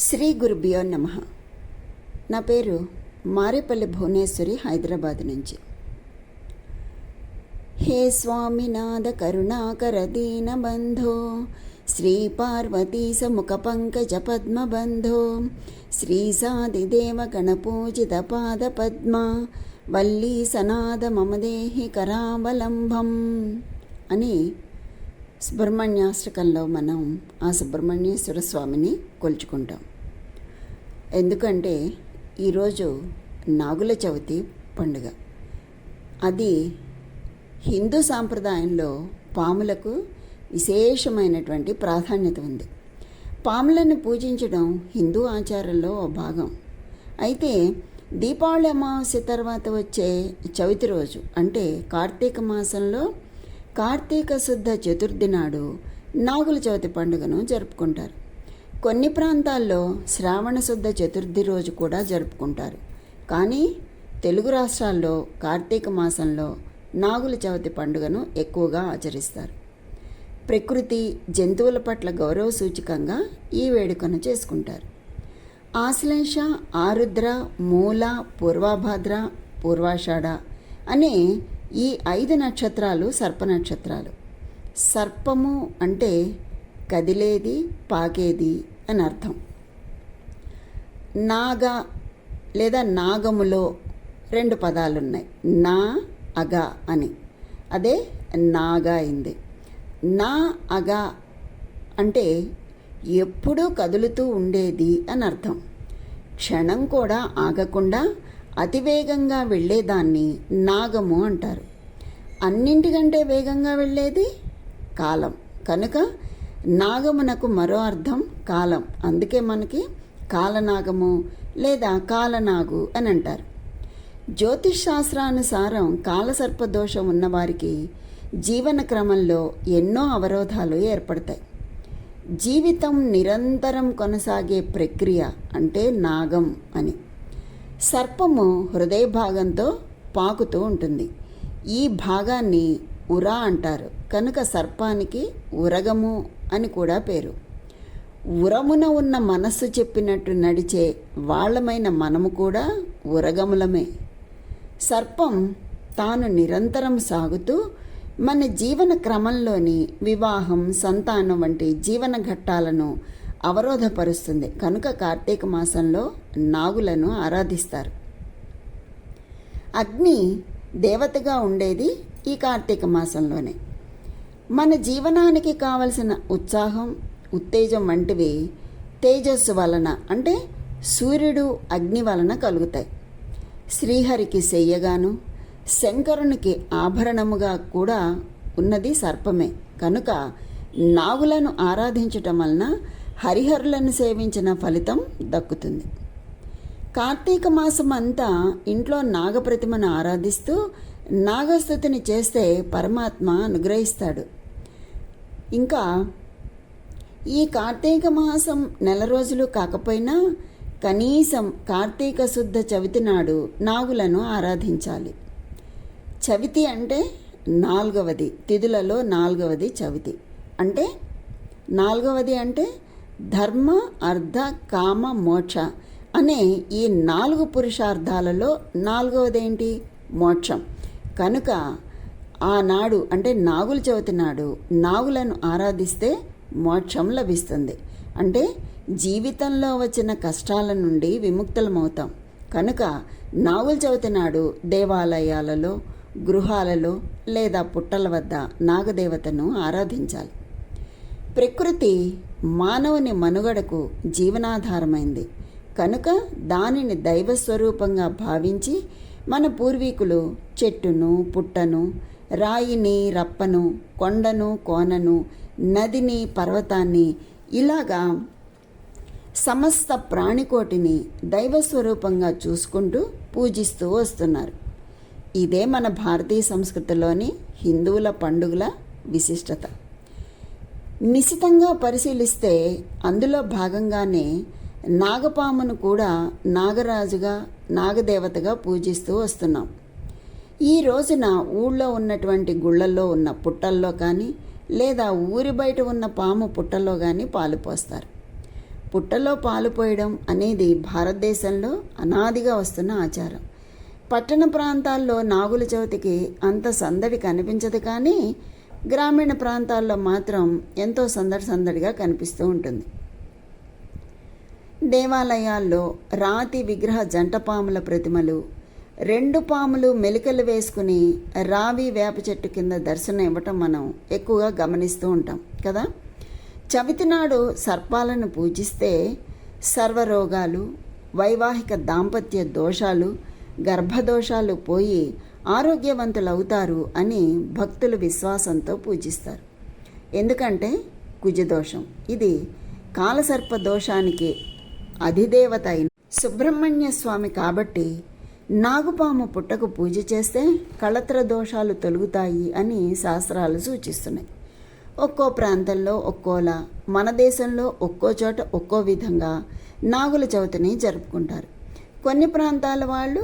శ్రీ గురుభ్యో నమ. నా పేరు మారేపల్లి భువనేశ్వరి హైదరాబాద్ నుంచి. హే స్వామినాథ కరుణాకర దీనబంధో శ్రీ పార్వతీ సముఖ పంకజ పద్మబంధో శ్రీ గణపూజిత పాద పద్మ వల్లీ సనాద మమదేహి కరావలంబం అని సుబ్రహ్మణ్యాష్టకంలో మనం ఆ సుబ్రహ్మణ్యేశ్వర స్వామిని కొలుచుకుంటాం. ఎందుకంటే ఈరోజు నాగుల చవితి పండుగ. అది హిందూ సాంప్రదాయంలో పాములకు విశేషమైనటువంటి ప్రాధాన్యత ఉంది. పాములను పూజించడం హిందూ ఆచారంలో ఓ భాగం. అయితే దీపావళి అమావాస్య తర్వాత వచ్చే చవితి రోజు అంటే కార్తీక మాసంలో కార్తీక శుద్ధ చతుర్థి నాడు నాగుల చవితి పండుగను జరుపుకుంటారు. కొన్ని ప్రాంతాల్లో శ్రావణ శుద్ధ చతుర్థి రోజు కూడా జరుపుకుంటారు. కానీ తెలుగు రాష్ట్రాల్లో కార్తీక మాసంలో నాగుల చవితి పండుగను ఎక్కువగా ఆచరిస్తారు. ప్రకృతి జంతువుల పట్ల గౌరవ సూచికంగా ఈ వేడుకను చేసుకుంటారు. ఆశ్లేష ఆరుద్ర మూల పూర్వాభాద్ర పూర్వాషాఢ అనే ఈ ఐదు నక్షత్రాలు సర్ప నక్షత్రాలు. సర్పము అంటే కదిలేది పాకేది అని అర్థం. నాగ లేదా నాగములో రెండు పదాలు ఉన్నాయి నా అగ అని. అదే నాగా అయింది. నా అగ అంటే ఎప్పుడూ కదులుతూ ఉండేది అని అర్థం. క్షణం కూడా ఆగకుండా అతివేగంగా వెళ్ళేదాన్ని నాగము అంటారు. అన్నింటికంటే వేగంగా వెళ్ళేది కాలం. కనుక నాగమునకు మరో అర్థం కాలం. అందుకే మనకి కాలనాగము లేదా కాలనాగు అని అంటారు. జ్యోతిష్ శాస్త్రానుసారం కాలసర్పదోషం ఉన్నవారికి జీవన క్రమంలో ఎన్నో అవరోధాలు ఏర్పడతాయి. జీవితం నిరంతరం కొనసాగే ప్రక్రియ అంటే నాగం అని. సర్పము హృదయ భాగంతో పాకుతూ ఉంటుంది. ఈ భాగాన్ని ఉరా అంటారు. కనుక సర్పానికి ఉరగము అని కూడా పేరు. ఉరమున ఉన్న మనస్సు చెప్పినట్టు నడిచే వాళ్ళమైన మనము కూడా ఉరగములమే. సర్పం తాను నిరంతరం సాగుతూ మన జీవన క్రమంలోని వివాహం సంతానం వంటి జీవన ఘట్టాలను అవరోధపరుస్తుంది. కనుక కార్తీక మాసంలో నాగులను ఆరాధిస్తారు. అగ్ని దేవతగా ఉండేది ఈ కార్తీక మాసంలోనే. మన జీవనానికి కావలసిన ఉత్సాహం ఉత్తేజం వంటివి తేజస్సు వలన అంటే సూర్యుడు అగ్ని వలన కలుగుతాయి. శ్రీహరికి శయ్యగాను శంకరునికి ఆభరణముగా కూడా ఉన్నది సర్పమే. కనుక నాగులను ఆరాధించటం వలన హరిహరులను సేవించిన ఫలితం దక్కుతుంది. కార్తీక మాసం అంతా ఇంట్లో నాగప్రతిమను ఆరాధిస్తూ నాగస్థుతిని చేస్తే పరమాత్మ అనుగ్రహిస్తాడు. ఇంకా ఈ కార్తీక మాసం నెల రోజులు కాకపోయినా కనీసం కార్తీక శుద్ధ చవితి నాడు నాగులను ఆరాధించాలి. చవితి అంటే నాలుగవది తిథులలో నాలుగవది చవితి. అంటే నాలుగవది అంటే ధర్మ అర్ధ కామ మోక్ష అనే ఈ నాలుగు పురుషార్థాలలో నాలుగవదేంటి? మోక్షం. కనుక ఆనాడు అంటే నాగుల చవితి నాడు నాగులను ఆరాధిస్తే మోక్షం లభిస్తుంది. అంటే జీవితంలో వచ్చిన కష్టాల నుండి విముక్తులమవుతాం. కనుక నాగుల చవితి నాడు దేవాలయాలలో గృహాలలో లేదా పుట్టల వద్ద నాగదేవతను ఆరాధించాలి. ప్రకృతి మానవుని మనుగడకు జీవనాధారమైంది. కనుక దానిని దైవస్వరూపంగా భావించి మన పూర్వీకులు చెట్టును పుట్టను రాయిని రప్పను కొండను కోనను నదిని పర్వతాన్ని ఇలాగా సమస్త ప్రాణికోటిని దైవస్వరూపంగా చూసుకుంటూ పూజిస్తూ వస్తున్నారు. ఇదే మన భారతీయ సంస్కృతిలోని హిందువుల పండుగల విశిష్టత. నిశితంగా పరిశీలిస్తే అందులో భాగంగానే నాగపామును కూడా నాగరాజుగా నాగదేవతగా పూజిస్తూ వస్తున్నాం. ఈ రోజున ఊళ్ళో ఉన్నటువంటి గుళ్ళల్లో ఉన్న పుట్టల్లో కానీ లేదా ఊరి బయట ఉన్న పాము పుట్టల్లో కానీ పాలు పోస్తారు. పుట్టలో పాలు పోయడం అనేది భారతదేశంలో అనాదిగా వస్తున్న ఆచారం. పట్టణ ప్రాంతాల్లో నాగుల చవితికి అంత సందడి కనిపించదు కానీ గ్రామీణ ప్రాంతాల్లో మాత్రం ఎంతో సందడి సందడిగా కనిపిస్తూ ఉంటుంది. దేవాలయాల్లో రాతి విగ్రహ జంట పాముల ప్రతిమలు రెండు పాములు మెలికలు వేసుకుని రావి వేప చెట్టు కింద దర్శనం ఇవ్వటం మనం ఎక్కువగా గమనిస్తూ ఉంటాం కదా? చవితి నాడు సర్పాలను పూజిస్తే సర్వరోగాలు వైవాహిక దాంపత్య దోషాలు గర్భదోషాలు పోయి ఆరోగ్యవంతులవుతారు అని భక్తులు విశ్వాసంతో పూజిస్తారు. ఎందుకంటే కుజదోషం. ఇది కాలసర్ప దోషానికి అధిదేవత అయిన సుబ్రహ్మణ్య స్వామి కాబట్టి నాగుపాము పుట్టకు పూజ చేస్తే కళత్ర దోషాలు తొలుగుతాయి అని శాస్త్రాలు సూచిస్తున్నాయి. ఒక్కో ప్రాంతంలో ఒక్కోలా మన దేశంలో ఒక్కో చోట ఒక్కో విధంగా నాగుల చవితిని జరుపుకుంటారు. కొన్ని ప్రాంతాల వాళ్ళు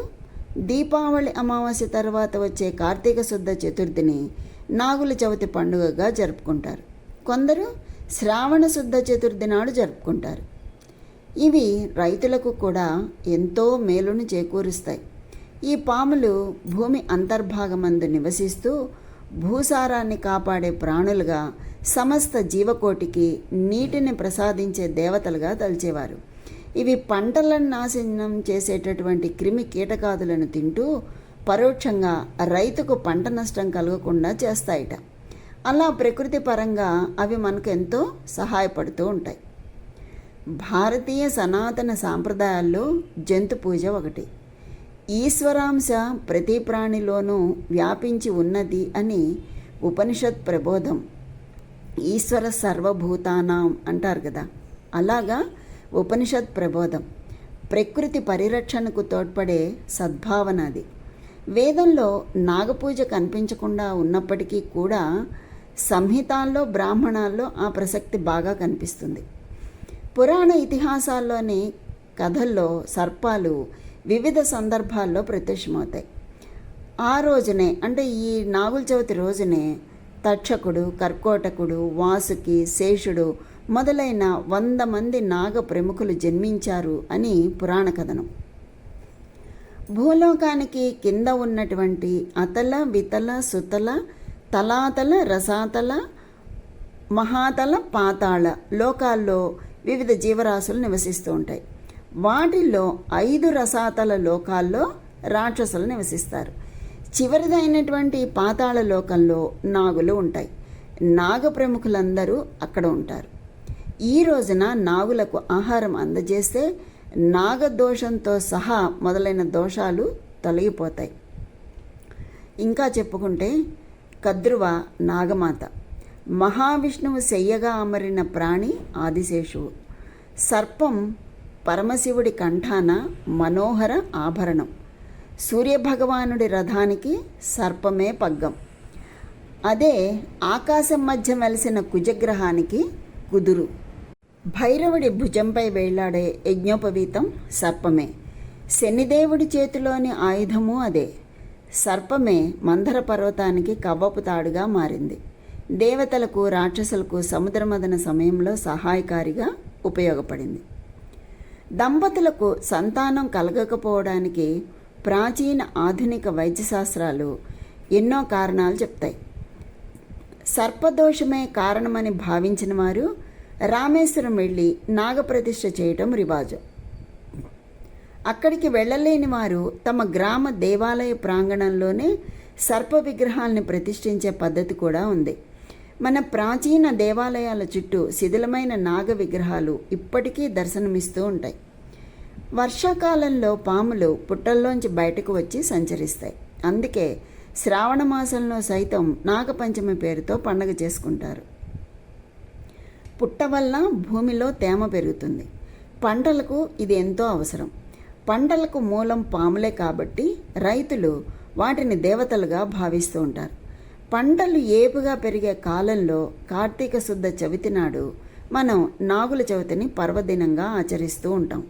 దీపావళి అమావాస్య తర్వాత వచ్చే కార్తీక శుద్ధ చతుర్థిని నాగుల చవితి పండుగగా జరుపుకుంటారు. కొందరు శ్రావణ శుద్ధ చతుర్థి నాడు జరుపుకుంటారు. ఇవి రైతులకు కూడా ఎంతో మేలును చేకూరుస్తాయి. ఈ పాములు భూమి అంతర్భాగమందు నివసిస్తూ భూసారాన్ని కాపాడే ప్రాణులుగా సమస్త జీవకోటికి నీటిని ప్రసాదించే దేవతలుగా తలిచేవారు. ఇవి పంటలను నాశనం చేసేటటువంటి క్రిమి కీటకాదులను తింటూ పరోక్షంగా రైతుకు పంట నష్టం కలగకుండా చేస్తాయిట. అలా ప్రకృతి పరంగా అవి మనకు ఎంతో సహాయపడుతూ ఉంటాయి. భారతీయ సనాతన సాంప్రదాయాల్లో జంతు పూజ ఒకటి. ఈశ్వరాంశ ప్రతి ప్రాణిలోనూ వ్యాపించి ఉన్నది అని ఉపనిషత్ ప్రబోధం. ఈశ్వర సర్వభూతానాం అంటారు కదా. అలాగా ఉపనిషత్ ప్రబోధం. ప్రకృతి పరిరక్షణకు తోడ్పడే సద్భావన అది వేదంలో నాగపూజ కనిపించకుండా ఉన్నప్పటికీ కూడా సంహితాల్లో బ్రాహ్మణాల్లో ఆ ప్రసక్తి బాగా కనిపిస్తుంది. పురాణ ఇతిహాసాల్లోని కథల్లో సర్పాలు వివిధ సందర్భాల్లో ప్రత్యక్షమవుతాయి. ఆ రోజునే అంటే ఈ నాగుల చవితి రోజునే తక్షకుడు కర్కోటకుడు వాసుకి శేషుడు మొదలైన వంద మంది నాగ ప్రముఖులు జన్మించారు అని పురాణ కథనం. భూలోకానికి కింద ఉన్నటువంటి అతల వితల సుతల తలాతల రసాతల మహాతల పాతాళ లోకాల్లో వివిధ జీవరాశులు నివసిస్తూ ఉంటాయి. వాటిల్లో ఐదు రసాతల లోకాల్లో రాక్షసులు నివసిస్తారు. చివరిదైనటువంటి పాతాళ లోకంలో నాగులు ఉంటాయి. నాగ ప్రముఖులందరూ అక్కడ ఉంటారు. ఈ రోజున నాగులకు ఆహారం అందజేస్తే నాగదోషంతో సహా మొదలైన దోషాలు తొలగిపోతాయి. ఇంకా చెప్పుకుంటే కద్రువ నాగమాత. మహావిష్ణువు శయ్యగా అమరిన ప్రాణి ఆదిశేషువు. సర్పం పరమశివుడి కంఠాన మనోహర ఆభరణం. సూర్యభగవానుడి రథానికి సర్పమే పగ్గం. అదే ఆకాశం మధ్య వెలిసిన కుజగ్రహానికి కుదురు. భైరవుడి భుజంపై వేలాడే యజ్ఞోపవీతం సర్పమే. శనిదేవుడి చేతిలోని ఆయుధము అదే. సర్పమే మందర పర్వతానికి కవ్వపు తాడుగా మారింది. దేవతలకు రాక్షసులకు సముద్రమదన సమయంలో సహాయకారిగా ఉపయోగపడింది. దంపతులకు సంతానం కలగకపోవడానికి ప్రాచీన ఆధునిక వైద్యశాస్త్రాలు ఎన్నో కారణాలు చెప్తాయి. సర్పదోషమే కారణమని భావించిన వారు రామేశ్వరం వెళ్ళి నాగప్రతిష్ఠ చేయటం రివాజు. అక్కడికి వెళ్ళలేని వారు తమ గ్రామ దేవాలయ ప్రాంగణంలోనే సర్ప విగ్రహాలను ప్రతిష్ఠించే పద్ధతి కూడా ఉంది. మన ప్రాచీన దేవాలయాల చుట్టూ శిథిలమైన నాగ విగ్రహాలు ఇప్పటికీ దర్శనమిస్తూ ఉంటాయి. వర్షాకాలంలో పాములు పుట్టల్లోంచి బయటకు వచ్చి సంచరిస్తాయి. అందుకే శ్రావణ మాసంలో సైతం నాగపంచమి పేరుతో పండగ చేసుకుంటారు. పుట్ట వల్ల భూమిలో తేమ పెరుగుతుంది. పంటలకు ఇది ఎంతో అవసరం. పంటలకు మూలం పాములే కాబట్టి రైతులు వాటిని దేవతలుగా భావిస్తూ ఉంటారు. పంటలు ఏపుగా పెరిగే కాలంలో కార్తీక శుద్ధ చవితి నాడు మనం నాగుల చవితిని పర్వదినంగా ఆచరిస్తూ ఉంటాం.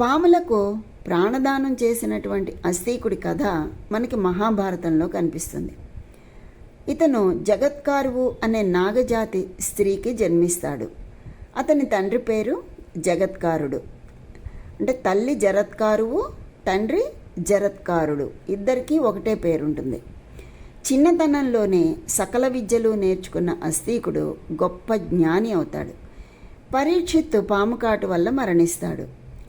పాములకు ప్రాణదానం చేసినటువంటి అస్తీకుడి కథ మనకి మహాభారతంలో కనిపిస్తుంది. ఇతను జగత్కారువు అనే నాగజాతి స్త్రీకి జన్మిస్తాడు. అతని తండ్రి పేరు జగత్కారుడు. అంటే తల్లి జరత్కారువు తండ్రి జరత్కారుడు. ఇద్దరికీ ఒకటే పేరుంటుంది. చిన్నతనంలోనే సకల విద్యలు నేర్చుకున్న అస్తీకుడు గొప్ప జ్ఞాని అవుతాడు. పరీక్షిత్తు పాముకాటు వల్ల మరణిస్తాడు.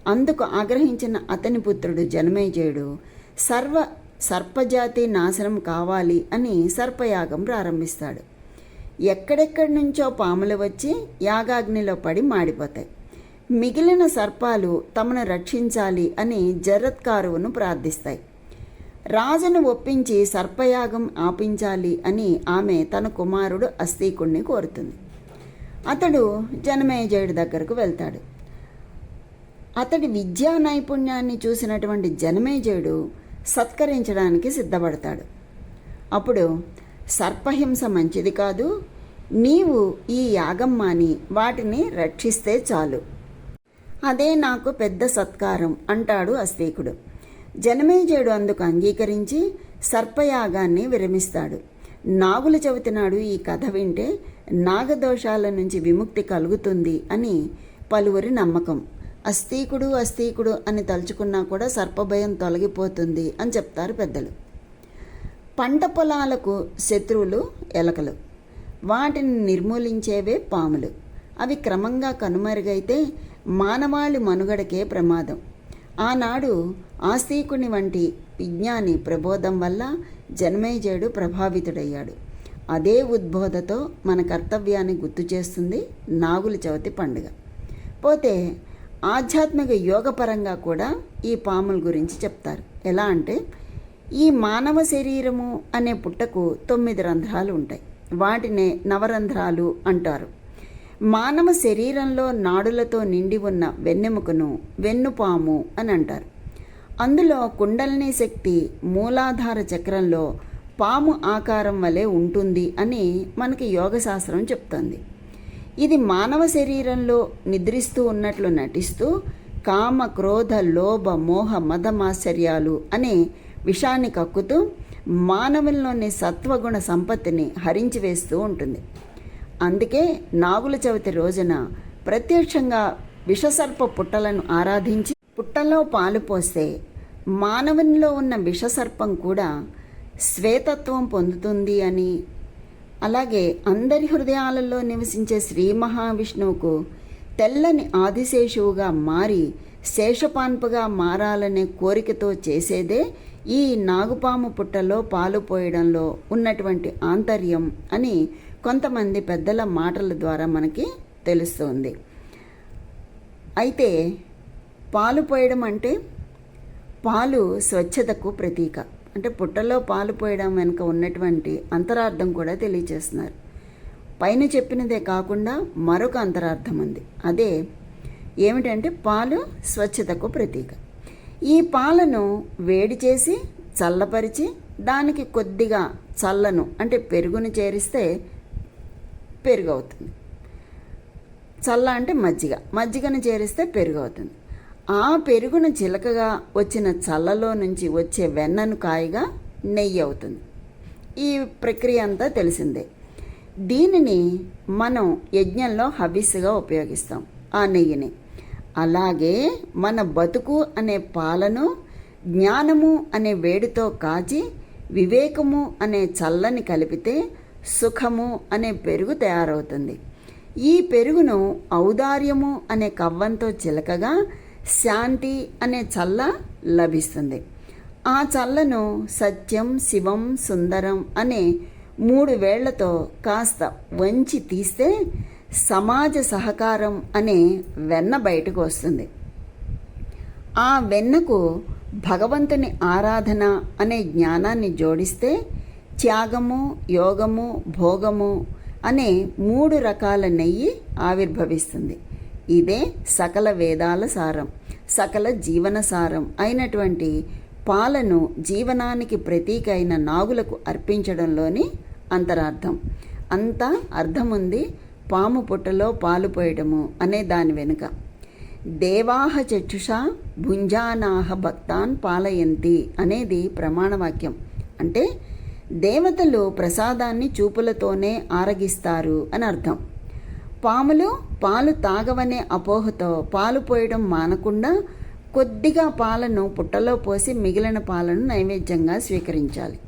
అందుకు ఆగ్రహించిన అతని పుత్రుడు జనమేజయుడు సర్వ సర్పజాతి నాశనం కావాలి అని సర్పయాగం ప్రారంభిస్తాడు. ఎక్కడెక్కడి నుంచో పాములు వచ్చి యాగాగ్నిలో పడి మాడిపోతాయి. మిగిలిన సర్పాలు తమను రక్షించాలి అని జరత్కారువును ప్రార్థిస్తాయి. రాజును ఒప్పించి సర్పయాగం ఆపించాలి అని ఆమె తన కుమారుడు అస్థీకుణ్ణి కోరుతుంది. అతడు జనమేజయుడి దగ్గరకు వెళ్తాడు. అతడి విద్యా నైపుణ్యాన్ని చూసినటువంటి జనమేజయుడు సత్కరించడానికి సిద్ధపడతాడు. అప్పుడు సర్పహింస మంచిది కాదు నీవు ఈ యాగం మాని వాటిని రక్షిస్తే చాలు. అదే నాకు పెద్ద సత్కారం అంటాడు అస్తీకుడు జనమేజయుడు అందుకు అంగీకరించి సర్పయాగాన్ని విరమిస్తాడు. నాగుల చవితి నాడు ఈ కథ వింటే నాగదోషాల నుంచి విముక్తి కలుగుతుంది అని పలువురి నమ్మకం. అస్తీకుడు అస్తీకుడు అని తలుచుకున్నా కూడా సర్పభయం తొలగిపోతుంది అని చెప్తారు పెద్దలు. పంట పొలాలకు శత్రువులు ఎలకలు. వాటిని నిర్మూలించేవే పాములు. అవి క్రమంగా కనుమరుగైతే మానవాళి మనుగడకే ప్రమాదం. ఆనాడు ఆస్తికుని వంటి విజ్ఞాని ప్రబోధం వల్ల జన్మేజయుడు ప్రభావితుడయ్యాడు. అదే ఉద్బోధతో మన కర్తవ్యాన్ని గుర్తు చేస్తుంది నాగుల చవితి పండుగ. పోతే ఆధ్యాత్మిక యోగపరంగా కూడా ఈ పాముల గురించి చెప్తారు. ఎలా అంటే ఈ మానవ శరీరము అనే పుట్టకు తొమ్మిది రంధ్రాలు ఉంటాయి. వాటినే నవరంధ్రాలు అంటారు. మానవ శరీరంలో నాడులతో నిండి ఉన్న వెన్నెముకను వెన్నుపాము అని అంటారు. అందులో కుండలిని శక్తి మూలాధార చక్రంలో పాము ఆకారం వలె ఉంటుంది అని మనకి యోగశాస్త్రం చెప్తుంది. ఇది మానవ శరీరంలో నిద్రిస్తూ ఉన్నట్లు నటిస్తూ కామ క్రోధ లోభ మోహ మదమాశ్చర్యాలు అనే విషాన్ని కక్కుతూ మానవుల్లోని సత్వగుణ సంపత్తిని హరించి వేస్తూ ఉంటుంది. అందుకే నాగుల చవితి రోజున ప్రత్యక్షంగా విషసర్ప పుట్టలను ఆరాధించి పుట్టలో పాలు పోస్తే మానవునిలో ఉన్న విషసర్పం కూడా శ్వేతత్వం పొందుతుంది అని అలాగే అందరి హృదయాలలో నివసించే శ్రీ మహావిష్ణువుకు తెల్లని ఆదిశేషువుగా మారి శేషపాన్పుగా మారాలనే కోరికతో చేసేదే ఈ నాగుపాము పుట్టలో పాలు పోయడంలో ఉన్నటువంటి ఆంతర్యం అని కొంతమంది పెద్దల మాటల ద్వారా మనకి తెలుస్తుంది. అయితే పాలు పోయడం అంటే పాలు స్వచ్ఛతకు ప్రతీక. అంటే పుట్టలో పాలు పోయడం వెనుక ఉన్నటువంటి అంతరార్థం కూడా తెలియచేస్తున్నారు. పైన చెప్పినదే కాకుండా మరొక అంతరార్థం ఉంది. అదే ఏమిటంటే పాలు స్వచ్ఛతకు ప్రతీక. ఈ పాలను వేడి చేసి చల్లపరిచి దానికి కొద్దిగా చల్లను అంటే పెరుగును చేరిస్తే పెరుగు అవుతుంది చల్ల అంటే మజ్జిగ. మజ్జిగను చేరిస్తే పెరుగు అవుతుంది ఆ పెరుగును చిలకగా వచ్చిన చల్లలో నుంచి వచ్చే వెన్నను కాయగా నెయ్యి అవుతుంది. ఈ ప్రక్రియ అంతా తెలిసిందే. దీనిని మనం యజ్ఞంలో హవిస్సుగా ఉపయోగిస్తాం ఆ నెయ్యిని. అలాగే మన బతుకు అనే పాలను జ్ఞానము అనే వేడితో కాచి వివేకము అనే చల్లని కలిపితే సుఖము అనే పెరుగు తయారవుతుంది. ఈ పెరుగును ఔదార్యము అనే కవ్వంతో చిలకగా శాంతి అనే చల్ల లభిస్తుంది. ఆ చల్లను సత్యం శివం సుందరం అనే మూడు వేళ్ళతో కాస్త వంచి తీస్తే సమాజ సహకారం అనే వెన్న బయటకు వస్తుంది. ఆ వెన్నకు భగవంతుని ఆరాధన అనే జ్ఞానాన్ని జోడిస్తే త్యాగము యోగము భోగము అనే మూడు రకాల నెయ్యి ఆవిర్భవిస్తుంది. ఇదే సకల వేదాల సారం సకల జీవన సారం అయినటువంటి పాలను జీవనానికి ప్రతీక అయిన నాగులకు అర్పించడంలోని అంతరార్థం. అంతా అర్థముంది పాము పుట్టలో పాలు పోయడము అనే దాని వెనుక. దేవాహ చక్షుష భుంజానాహ భక్తాన్ పాలయంతి అనేది ప్రమాణవాక్యం. అంటే దేవతలు ప్రసాదాన్ని చూపులతోనే ఆరగిస్తారు అని అర్థం. పాములు పాలు తాగవనే అపోహతో పాలు పోయడం మానకుండా కొద్దిగా పాలను పుట్టలో పోసి మిగిలిన పాలను నైవేద్యంగా స్వీకరించాలి.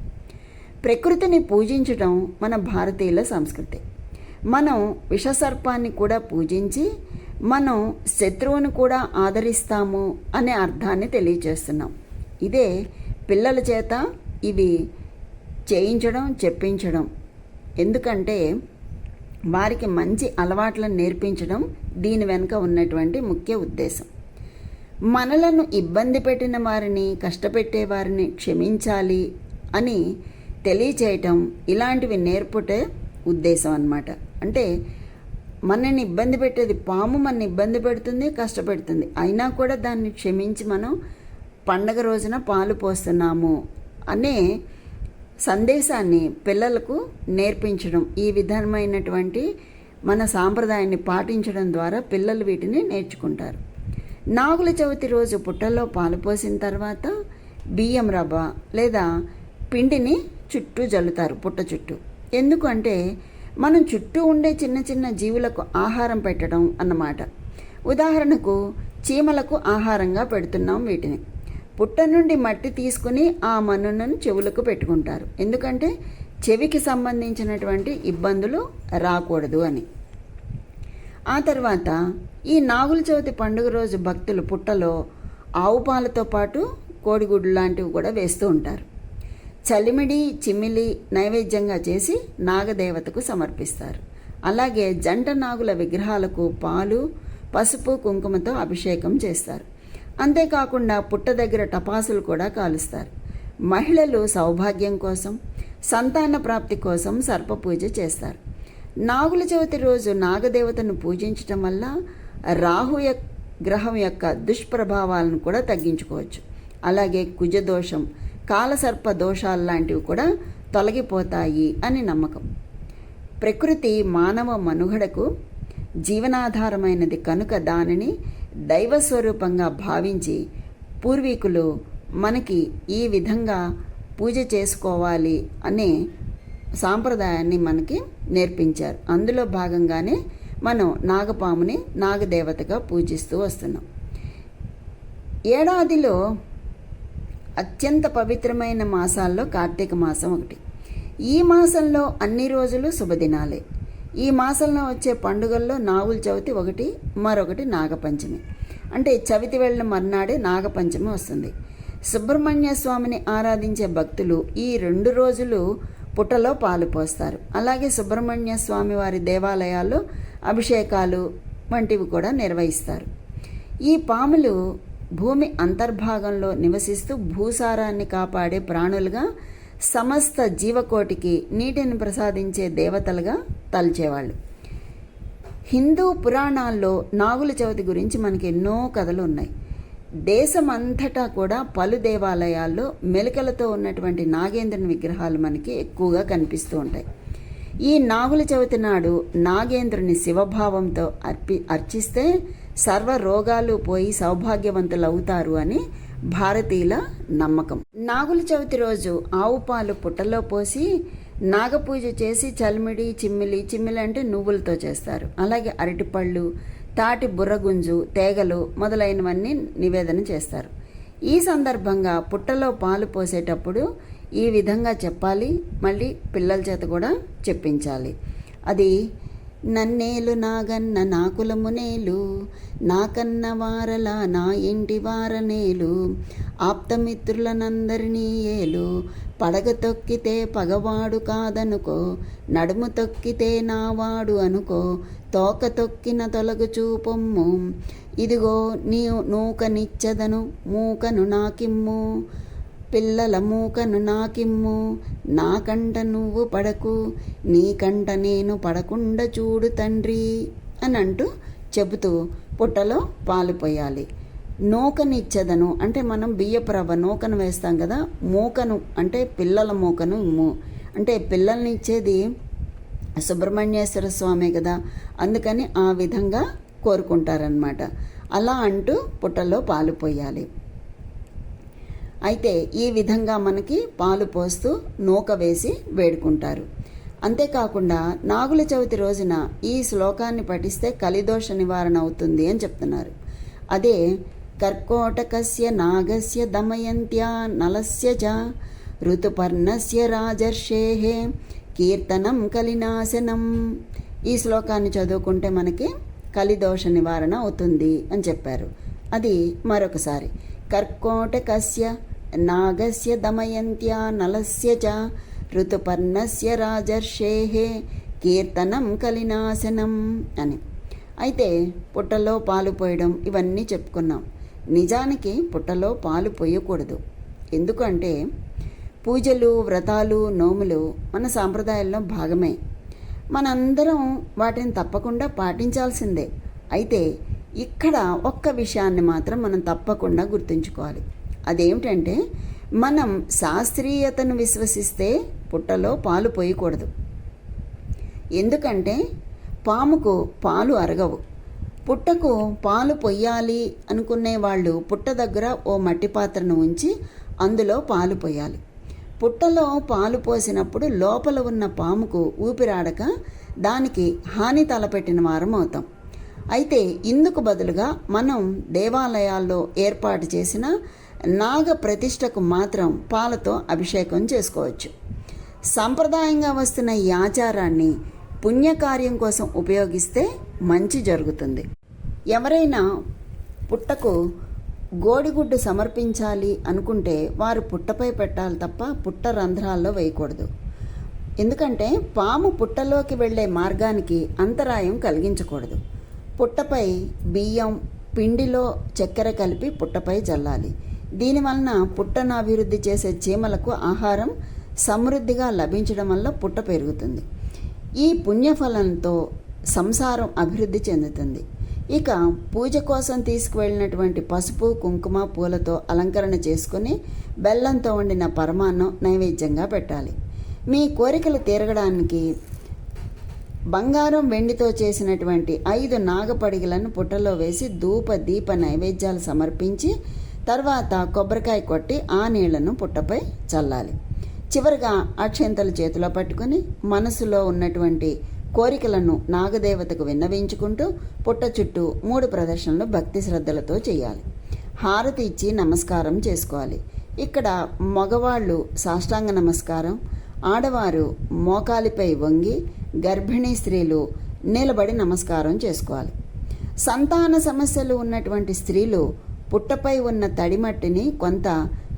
ప్రకృతిని పూజించడం మన భారతీయుల సంస్కృతి. మనం విషసర్పాన్ని కూడా పూజించి మనం శత్రువును కూడా ఆదరిస్తాము అనే అర్థాన్ని తెలియజేస్తున్నాం. ఇదే పిల్లల చేత ఇవి చేయించడం చెప్పించడం. ఎందుకంటే వారికి మంచి అలవాట్లను నేర్పించడం దీని వెనుక ఉన్నటువంటి ముఖ్య ఉద్దేశం. మనలను ఇబ్బంది పెట్టిన వారిని కష్టపెట్టే వారిని క్షమించాలి అని తెలియచేయటం ఇలాంటివి నేర్పుటే ఉద్దేశం అన్నమాట. అంటే మనని ఇబ్బంది పెట్టేది పాము మన ఇబ్బంది పెడుతుంది కష్టపెడుతుంది. అయినా కూడా దాన్ని క్షమించి మనం పండగ రోజున పాలు పోస్తున్నాము అనే సందేశాన్ని పిల్లలకు నేర్పించడం ఈ విధమైనటువంటి మన సాంప్రదాయాన్ని పాటించడం ద్వారా పిల్లలు వీటిని నేర్చుకుంటారు. నాగుల చవితి రోజు పుట్టల్లో పాలు పోసిన తర్వాత బియ్యం రవ్వ లేదా పిండిని చుట్టూ జల్లుతారు పుట్ట చుట్టూ. ఎందుకంటే మనం చుట్టూ ఉండే చిన్న చిన్న జీవులకు ఆహారం పెట్టడం అన్నమాట. ఉదాహరణకు చీమలకు ఆహారంగా పెడుతున్నాం వీటిని. పుట్ట నుండి మట్టి తీసుకుని ఆ మన్నును చెవులకు పెట్టుకుంటారు. ఎందుకంటే చెవికి సంబంధించినటువంటి ఇబ్బందులు రాకూడదు అని. ఆ తర్వాత ఈ నాగుల చవితి పండుగ రోజు భక్తులు పుట్టలో ఆవు పాలతో పాటు కోడిగుడ్లు లాంటివి కూడా వేస్తూ ఉంటారు. చలిమిడి చిమ్మిలి నైవేద్యంగా చేసి నాగదేవతకు సమర్పిస్తారు. అలాగే జంట నాగుల విగ్రహాలకు పాలు పసుపు కుంకుమతో అభిషేకం చేస్తారు. అంతేకాకుండా పుట్ట దగ్గర టపాసులు కూడా కాలుస్తారు. మహిళలు సౌభాగ్యం కోసం సంతాన ప్రాప్తి కోసం సర్ప పూజ చేస్తారు. నాగుల చవితి రోజు నాగదేవతను పూజించటం వల్ల రాహు గ్రహం యొక్క దుష్ప్రభావాలను కూడా తగ్గించుకోవచ్చు. అలాగే కుజదోషం కాలసర్ప దోషాలు లాంటివి కూడా తొలగిపోతాయి అని నమ్మకం. ప్రకృతి మానవ మనుగడకు జీవనాధారమైనది కనుక దానిని దైవస్వరూపంగా భావించి పూర్వీకులు మనకి ఈ విధంగా పూజ చేసుకోవాలి అనే సాంప్రదాయాన్ని మనకి నేర్పించారు. అందులో భాగంగానే మనం నాగపాముని నాగదేవతగా పూజిస్తూ వస్తున్నాం. ఏడాదిలో అత్యంత పవిత్రమైన మాసాల్లో కార్తీక మాసం ఒకటి. ఈ మాసంలో అన్ని రోజులు శుభదినాలే. ఈ మాసంలో వచ్చే పండుగల్లో నాగుల చవితి ఒకటి మరొకటి నాగపంచమి. అంటే చవితి వెళ్ళిన మర్నాడే నాగపంచమి వస్తుంది. సుబ్రహ్మణ్య స్వామిని ఆరాధించే భక్తులు ఈ రెండు రోజులు పుట్టలో పాలు పోస్తారు. అలాగే సుబ్రహ్మణ్య స్వామి వారి దేవాలయాల్లో అభిషేకాలు వంటివి కూడా నిర్వహిస్తారు. ఈ పాములు భూమి అంతర్భాగంలో నివసిస్తూ భూసారాన్ని కాపాడే ప్రాణులుగా సమస్త జీవకోటికి నీటిని ప్రసాదించే దేవతలుగా తలిచేవాళ్ళు. హిందూ పురాణాల్లో నాగుల చవితి గురించి మనకి ఎన్నో కథలు ఉన్నాయి. దేశమంతటా కూడా పలు దేవాలయాల్లో మెలికలతో ఉన్నటువంటి నాగేంద్రుని విగ్రహాలు మనకి ఎక్కువగా కనిపిస్తూ ఉంటాయి. ఈ నాగుల చవితి నాడు నాగేంద్రుని శివభావంతో అర్పి అర్చిస్తే సర్వ రోగాలు పోయి సౌభాగ్యవంతులు అవుతారు అని భారతీయుల నమ్మకం. నాగుల చవితి రోజు ఆవు పాలు పుట్టలో పోసి నాగపూజ చేసి చల్మిడి చిమ్మిలి చిమ్మిలి అంటే నువ్వులతో చేస్తారు. అలాగే అరటిపళ్ళు తాటి బుర్రగుంజు తేగలు మొదలైనవన్నీ నివేదన చేస్తారు. ఈ సందర్భంగా పుట్టలో పాలు పోసేటప్పుడు ఈ విధంగా చెప్పాలి. మళ్ళీ పిల్లల చేత కూడా చెప్పించాలి. అది నన్నేలు నాగన్న నా కులమునేలు నాకన్న వారల నా ఇంటి వారనేలు ఆప్తమిత్రులనందరినీ ఏలు. పడగ తొక్కితే పగవాడు కాదనుకో. నడుము తొక్కితే నావాడు అనుకో. తోక తొక్కిన తొలగు చూపొమ్ము. ఇదిగో నీ నూకనిచ్చదను మూకను నాకిమ్ము. పిల్లల మూకను నాకిమ్ము. నాకంట నువ్వు పడకు. నీకంట నేను పడకుండా చూడు తండ్రి అని అంటూ చెబుతూ పుట్టలో పాలు పోయాలి. నూకనిచ్చేదను. అంటే మనం బియ్యప్రవ నూకను వేస్తాం కదా మూకను అంటే పిల్లల మూకను ఇమ్ము అంటే పిల్లల్ని ఇచ్చేది సుబ్రహ్మణ్యేశ్వర స్వామి కదా అందుకని ఆ విధంగా కోరుకుంటారనమాట అలా అంటూ పుట్టలో పాలు పోయాలి. అయితే ఈ విధంగా మనకి పాలు పోస్తూ నూక వేసి వేడుకుంటారు. అంతేకాకుండా నాగుల చవితి రోజున ఈ శ్లోకాన్ని పఠిస్తే కలిదోష నివారణ అవుతుంది అని చెప్తున్నారు. అదే కర్కోటకస్య నాగస్య దమయంత్యా నలస్య చ ఋతుపర్ణస్య రాజర్షేహే కీర్తనం కలినాశనం. ఈ శ్లోకాన్ని చదువుకుంటే మనకి కలిదోష నివారణ అవుతుంది అని చెప్పారు. అది మరొకసారి. కర్కోటకస్య నాగస్య దమయంత్యా నలస్య చ ఋతుపర్ణస్య రాజర్షేహే కీర్తనం కలినాశనం అని. అయితే పుట్టలో పాలు పోయడం ఇవన్నీ చెప్పుకున్నాం. నిజానికి పుట్టలో పాలు పోయకూడదు. ఎందుకంటే పూజలు వ్రతాలు నోములు మన సాంప్రదాయాల్లో భాగమే. మనందరం వాటిని తప్పకుండా పాటించాల్సిందే. అయితే ఇక్కడ ఒక్క విషయాన్ని మాత్రం మనం తప్పకుండా గుర్తుంచుకోవాలి. అదేమిటంటే మనం శాస్త్రీయతను విశ్వసిస్తే పుట్టలో పాలు పోయకూడదు. ఎందుకంటే పాముకు పాలు అరగవు. పుట్టకు పాలు పొయ్యాలి అనుకునే వాళ్ళు పుట్ట దగ్గర ఓ మట్టి పాత్రను ఉంచి అందులో పాలు పోయాలి. పుట్టలో పాలు పోసినప్పుడు లోపల ఉన్న పాముకు ఊపిరాడక దానికి హాని తలపెట్టిన వారం అవుతాం. అయితే ఇందుకు బదులుగా మనం దేవాలయాల్లో ఏర్పాటు చేసిన నాగ ప్రతిష్టకు మాత్రం పాలతో అభిషేకం చేసుకోవచ్చు. సాంప్రదాయంగా వస్తున్న ఈ ఆచారాన్ని పుణ్యకార్యం కోసం ఉపయోగిస్తే మంచి జరుగుతుంది. ఎవరైనా పుట్టకు గోడిగుడ్డు సమర్పించాలి అనుకుంటే వారు పుట్టపై పెట్టాలి తప్ప పుట్ట రంధ్రాల్లో వేయకూడదు. ఎందుకంటే పాము పుట్టలోకి వెళ్ళే మార్గానికి అంతరాయం కలిగించకూడదు. పుట్టపై బియ్యం పిండిలో చక్కెర కలిపి పుట్టపై జల్లాలి. దీనివలన పుట్టను అభివృద్ధి చేసే చీమలకు ఆహారం సమృద్ధిగా లభించడం వల్ల పుట్ట పెరుగుతుంది. ఈ పుణ్యఫలంతో సంసారం అభివృద్ధి చెందుతుంది. ఇక పూజ కోసం తీసుకువెళ్ళినటువంటి పసుపు కుంకుమ పూలతో అలంకరణ చేసుకుని బెల్లంతో వండిన పరమాన్నం నైవేద్యంగా పెట్టాలి. మీ కోరికలు తీరగడానికి బంగారం వెండితో చేసినటువంటి ఐదు నాగపడిగలను పుట్టలో వేసి ధూప దీప నైవేద్యాలు సమర్పించి తర్వాత కొబ్బరికాయ కొట్టి ఆ నీళ్ళను పుట్టపై చల్లాలి. చివరిగా అక్షంతలు చేతిలో పట్టుకుని మనసులో ఉన్నటువంటి కోరికలను నాగదేవతకు విన్నవించుకుంటూ పుట్ట చుట్టూ మూడు ప్రదర్శనలు భక్తి శ్రద్ధలతో చేయాలి. హారతి ఇచ్చి నమస్కారం చేసుకోవాలి. ఇక్కడ మగవాళ్ళు సాష్టాంగ నమస్కారం ఆడవారు మోకాలిపై వంగి గర్భిణీ స్త్రీలు నిలబడి నమస్కారం చేసుకోవాలి. సంతాన సమస్యలు ఉన్నటువంటి స్త్రీలు పుట్టపై ఉన్న తడిమట్టిని కొంత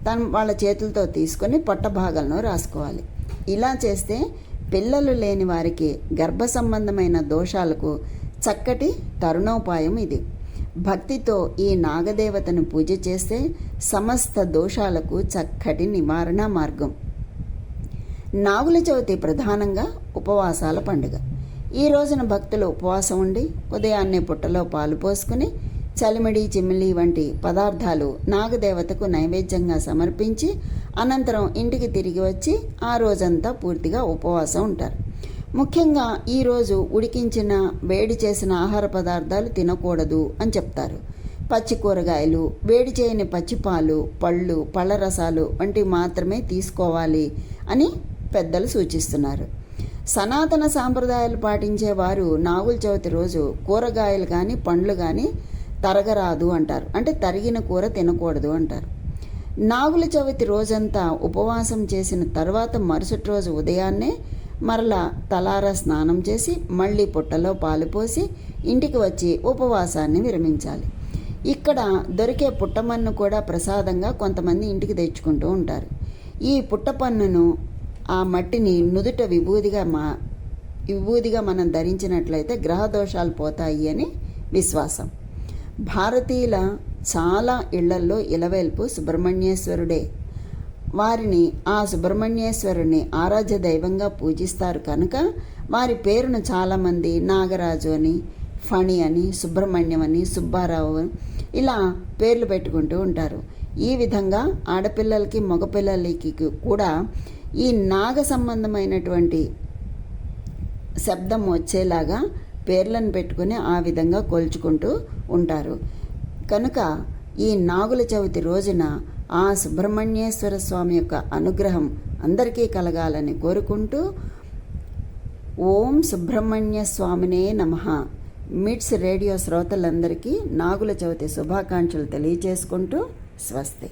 తన వాళ్ళ చేతులతో తీసుకొని పొట్ట భాగంలో రాసుకోవాలి. ఇలా చేస్తే పిల్లలు లేని వారికి గర్భ సంబంధమైన దోషాలకు చక్కటి తరుణోపాయం ఇది. భక్తితో ఈ నాగదేవతను పూజ చేస్తే సమస్త దోషాలకు చక్కటి నివారణ మార్గం. నాగుల చవితి ప్రధానంగా ఉపవాసాల పండుగ. ఈ రోజున భక్తులు ఉపవాసం ఉండి ఉదయాన్నే పుట్టలో పాలు పోసుకుని చలిమిడి చిమ్మిలి వంటి పదార్థాలు నాగదేవతకు నైవేద్యంగా సమర్పించి అనంతరం ఇంటికి తిరిగి వచ్చి ఆ రోజంతా పూర్తిగా ఉపవాసం ఉంటారు. ముఖ్యంగా ఈరోజు ఉడికించిన వేడి చేసిన ఆహార పదార్థాలు తినకూడదు అని చెప్తారు. పచ్చి కూరగాయలు వేడి చేయని పచ్చిపాలు పళ్ళు పళ్ళ రసాలు వంటివి మాత్రమే తీసుకోవాలి అని పెద్దలు సూచిస్తున్నారు. సనాతన సాంప్రదాయాలు పాటించేవారు నాగుల చవితి రోజు కూరగాయలు కానీ పండ్లు కానీ తరగరాదు అంటారు. అంటే తరిగిన కూర తినకూడదు అంటారు. నాగుల చవితి రోజంతా ఉపవాసం చేసిన తర్వాత మరుసటి రోజు ఉదయాన్నే మరలా తలారా స్నానం చేసి మళ్ళీ పుట్టలో పాలు పోసి ఇంటికి వచ్చి ఉపవాసాన్ని విరమించాలి. ఇక్కడ దొరికే పుట్టమన్ను కూడా ప్రసాదంగా కొంతమంది ఇంటికి తెచ్చుకుంటూ ఉంటారు. ఈ పుట్టపన్నును ఆ మట్టిని నుదుట విభూదిగా మా విభూదిగా మనం ధరించినట్లయితే గ్రహ దోషాలు పోతాయి అని విశ్వాసం. భారతీయుల చాలా ఇళ్ళల్లో ఇలవేల్పు సుబ్రహ్మణ్యేశ్వరుడే. వారిని ఆ సుబ్రహ్మణ్యేశ్వరుని ఆరాధ్య దైవంగా పూజిస్తారు కనుక వారి పేరును చాలామంది నాగరాజు అని ఫణి అని సుబ్రహ్మణ్యం అని సుబ్బారావు ఇలా పేర్లు పెట్టుకుంటూ ఉంటారు. ఈ విధంగా ఆడపిల్లలకి మగపిల్లలకి కూడా ఈ నాగ సంబంధమైనటువంటి శబ్దం వచ్చేలాగా పేర్లను పెట్టుకుని ఆ విధంగా కొల్చుకుంటూ ఉంటారు. కనుక ఈ నాగుల చవితి రోజున ఆ సుబ్రహ్మణ్యేశ్వర స్వామి యొక్క అనుగ్రహం అందరికీ కలగాలని కోరుకుంటూ ఓం సుబ్రహ్మణ్య స్వామినే నమ. మిట్స్ రేడియో శ్రోతలందరికీ నాగుల చవితి శుభాకాంక్షలు తెలియచేసుకుంటూ స్వస్తి.